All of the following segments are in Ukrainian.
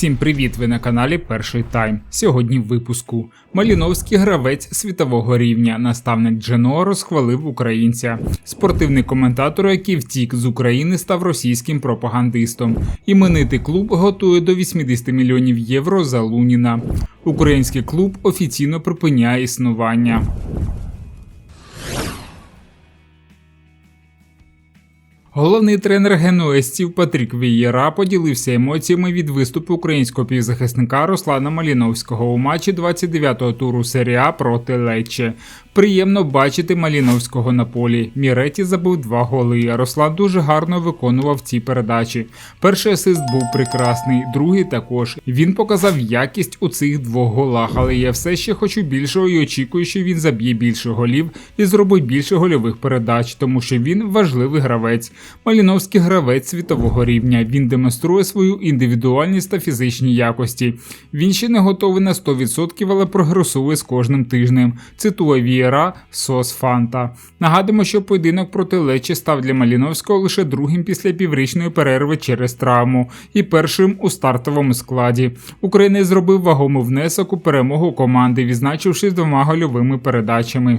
Всім привіт! Ви на каналі Перший Тайм. Сьогодні в випуску Маліновський гравець світового рівня. Наставник Джено розхвалив українця. Спортивний коментатор, який втік з України, став російським пропагандистом. Іменитий клуб готує до 80 мільйонів євро за Луніна. Український клуб офіційно припиняє існування. Головний тренер генуезців Патрік Вієра поділився емоціями від виступу українського півзахисника Руслана Маліновського у матчі 29-го туру серія проти Лечче. Приємно бачити Маліновського на полі. Міреті забив два голи. а Руслан дуже гарно виконував ці передачі. Перший асист був прекрасний, другий також. Він показав якість у цих двох голах, але я все ще хочу більшого і очікую, що він заб'є більше голів і зробить більше гольових передач, тому що він важливий гравець. Маліновський гравець світового рівня. Він демонструє свою індивідуальність та фізичні якості. Він ще не готовий на 100%, але прогресує з кожним тижнем. Цитує Вієра Сос Фанта. Нагадуємо, що поєдинок проти Лечі став для Маліновського лише другим після піврічної перерви через травму і першим у стартовому складі. Українець зробив вагомий внесок у перемогу команди, відзначившись двома гольовими передачами.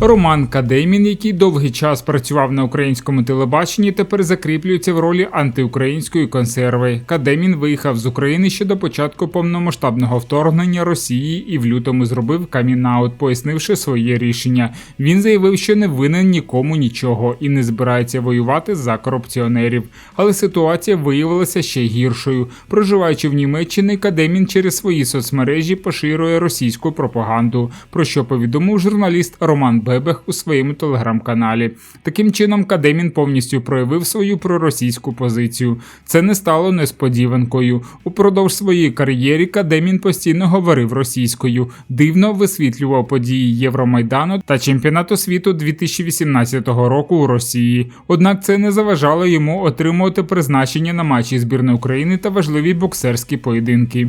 Роман Кадемін, який довгий час працював на українському телебаченні, тепер закріплюється в ролі антиукраїнської консерви. Кадемін виїхав з України ще до початку повномасштабного вторгнення Росії і в лютому зробив камінаут, пояснивши своє рішення. Він заявив, що не винен нікому нічого і не збирається воювати за корупціонерів. Але ситуація виявилася ще гіршою. Проживаючи в Німеччині, Кадемін через свої соцмережі поширює російську пропаганду, про що повідомив журналіст Роман. Роман Бебех у своєму телеграм-каналі. Таким чином, Кадемін повністю проявив свою проросійську позицію. Це не стало несподіванкою. Упродовж своєї кар'єри Кадемін постійно говорив російською, дивно висвітлював події Євромайдану та чемпіонату світу 2018 року у Росії. Однак це не заважало йому отримувати призначення на матчі збірної України та важливі боксерські поєдинки.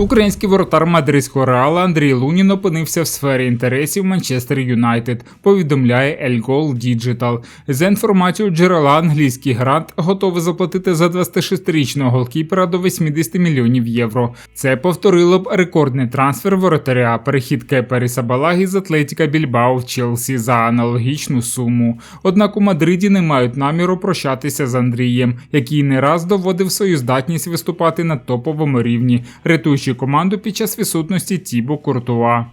Український воротар мадридського реала Андрій Лунін опинився в сфері інтересів Манчестер Юнайтед. Повідомляє El Goal Digital. За інформацією джерела англійський грант готовий заплатити за 26-річного голкіпера до 80 мільйонів євро. Це повторило б рекордний трансфер воротаря. Перехід Кепері Сабалагі з Атлетіка Більбао в Челсі за аналогічну суму. Однак у Мадриді не мають наміру прощатися з Андрієм, який не раз доводив свою здатність виступати на топовому рівні рятуючи команду під час відсутності Тібо Куртуа.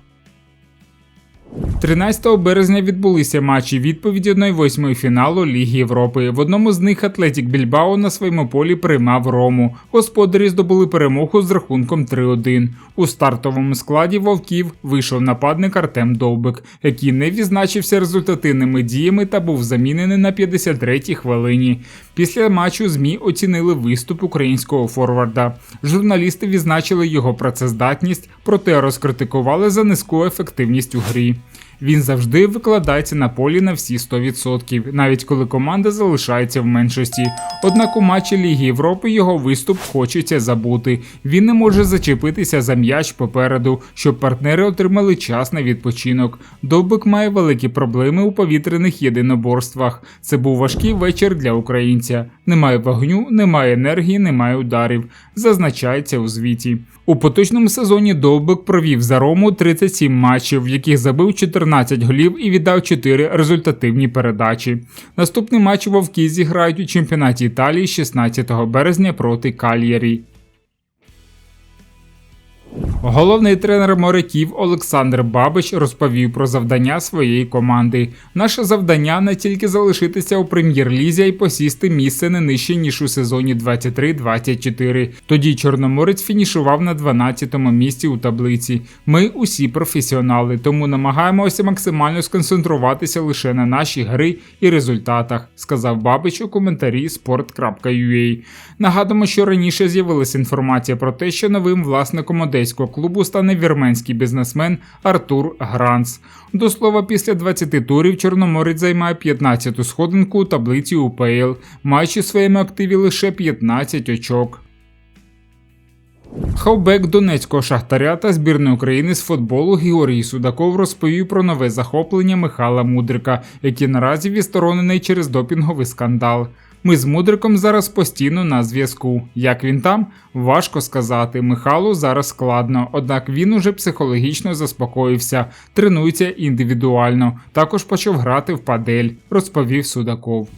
13 березня відбулися матчі відповіді 1-8 фіналу Ліги Європи. В одному з них Атлетік Більбао на своєму полі приймав Рому. Господарі здобули перемогу з рахунком 3-1. У стартовому складі вовків вийшов нападник Артем Довбик, який не відзначився результативними діями та був замінений на 53-й хвилині. Після матчу ЗМІ оцінили виступ українського форварда. Журналісти відзначили його працездатність, проте розкритикували за низьку ефективність у грі. Він завжди викладається на полі на всі 100%, навіть коли команда залишається в меншості. Однак у матчі Ліги Європи його виступ хочеться забути. Він не може зачепитися за м'яч попереду, щоб партнери отримали час на відпочинок. Довбик має великі проблеми у повітряних єдиноборствах. Це був важкий вечір для українця. Немає вогню, немає енергії, немає ударів. Зазначається у звіті. У поточному сезоні Довбик провів за Рому 37 матчів, в яких забив 14 голів і віддав 4 результативні передачі. Наступний матч вовки зіграють у чемпіонаті Італії 16 березня проти Кальєрі. Головний тренер моряків Олександр Бабич розповів про завдання своєї команди. Наше завдання не тільки залишитися у прем'єр-лізі, й посісти місце не нижче ніж у сезоні 23-24. Тоді Чорноморець фінішував на 12-му місці у таблиці. Ми усі професіонали, тому намагаємося максимально сконцентруватися лише на нашій гри і результатах, сказав Бабич у коментарі sport.ua. Нагадуємо, що раніше з'явилася інформація про те, що новим власником одеського клубу стане вірменський бізнесмен Артур Гранц. До слова, після 20 турів Чорноморець займає 15-ту сходинку у таблиці УПЛ, маючи в своєму активі лише 15 очок. Хавбек Донецького шахтаря та збірної України з футболу Георгій Судаков розповів про нове захоплення Михайла Мудрика, який наразі відсторонений через допінговий скандал. Ми з Мудриком зараз постійно на зв'язку. Як він там? Важко сказати. Михайлу зараз складно, однак він уже психологічно заспокоївся, тренується індивідуально. Також почав грати в падель, розповів Судаков.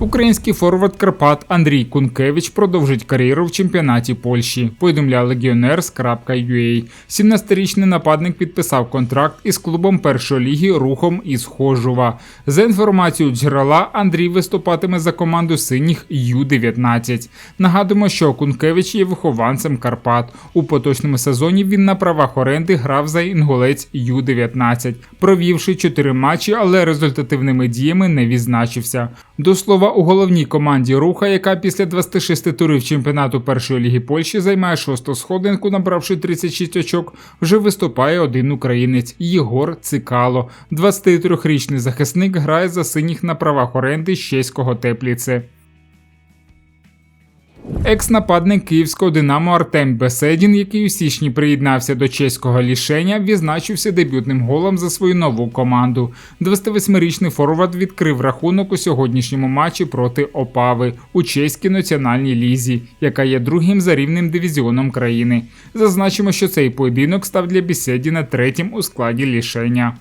Український форвард Карпат Андрій Кункевич продовжить кар'єру в чемпіонаті Польщі. Повідомляє Legioners.ua. 17-річний нападник підписав контракт із клубом першої ліги рухом із Хожува. За інформацією джерела, Андрій виступатиме за команду синіх Ю-19. Нагадуємо, що Кункевич є вихованцем Карпат. У поточному сезоні він на правах оренди грав за інгулець Ю-19, провівши 4 матчі, але результативними діями не відзначився. До слова, у головній команді руха, яка після 26 турів чемпіонату першої ліги Польщі займає шосту сходинку, набравши 36 очок, вже виступає один українець Єгор Цикало. 23-річний захисник грає за синіх на правах оренди з чеського тепліце. Екс-нападник київського Динамо Артем Беседін, який у січні приєднався до чеського лішення, відзначився дебютним голом за свою нову команду. 28-річний форвард відкрив рахунок у сьогоднішньому матчі проти Опави у чеській національній лізі, яка є другим за рівнем дивізіоном країни. Зазначимо, що цей поєдинок став для Беседіна третім у складі лішення.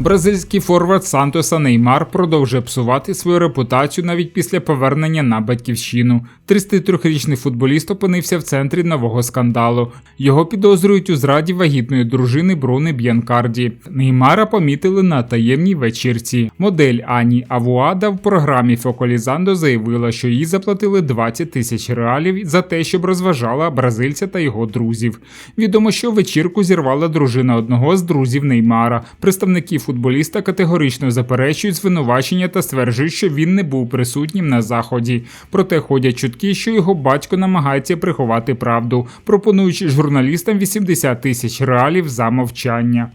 Бразильський форвард Сантоса Неймар продовжує псувати свою репутацію навіть після повернення на батьківщину. 33-річний футболіст опинився в центрі нового скандалу. Його підозрюють у зраді вагітної дружини Бруни Б'янкарді. Неймара помітили на таємній вечірці. Модель Ані Авуада в програмі Фокалізандо заявила, що їй заплатили 20 тисяч реалів за те, щоб розважала бразильця та його друзів. Відомо, що вечірку зірвала дружина одного з друзів Неймара. Представники футболіста категорично заперечують звинувачення та стверджують, що він не був присутнім на заході. Проте ходять чутки, що його батько намагається приховати правду, пропонуючи журналістам 80 тисяч реалів за мовчання.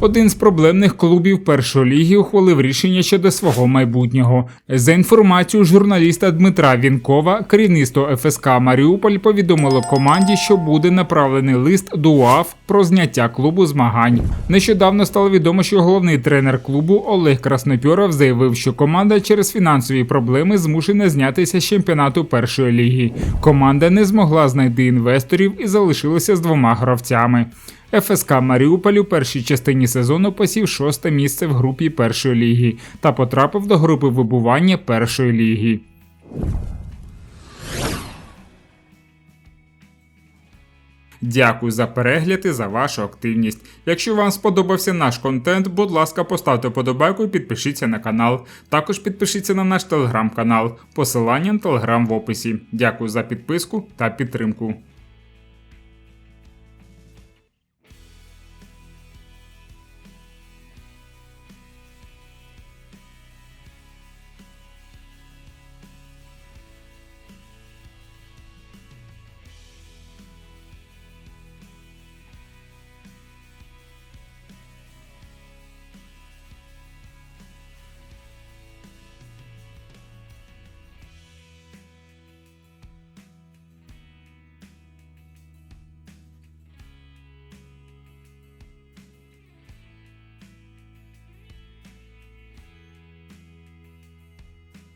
Один з проблемних клубів першої ліги ухвалив рішення щодо свого майбутнього. За інформацією журналіста Дмитра Вінкова, керівництво ФСК Маріуполь повідомило команді, що буде направлений лист до УАФ про зняття клубу змагань. Нещодавно стало відомо, що головний тренер клубу Олег Краснопьоров заявив, що команда через фінансові проблеми змушена знятися з чемпіонату першої ліги. Команда не змогла знайти інвесторів і залишилася з двома гравцями. ФСК Маріуполь у першій частині сезону посів шосте місце в групі першої ліги та потрапив до групи вибування першої ліги. Дякую за перегляд і за вашу активність. Якщо вам сподобався наш контент, будь ласка, поставте подобайку і підпишіться на канал. Також підпишіться на наш телеграм-канал. Посилання на телеграм в описі. Дякую за підписку та підтримку.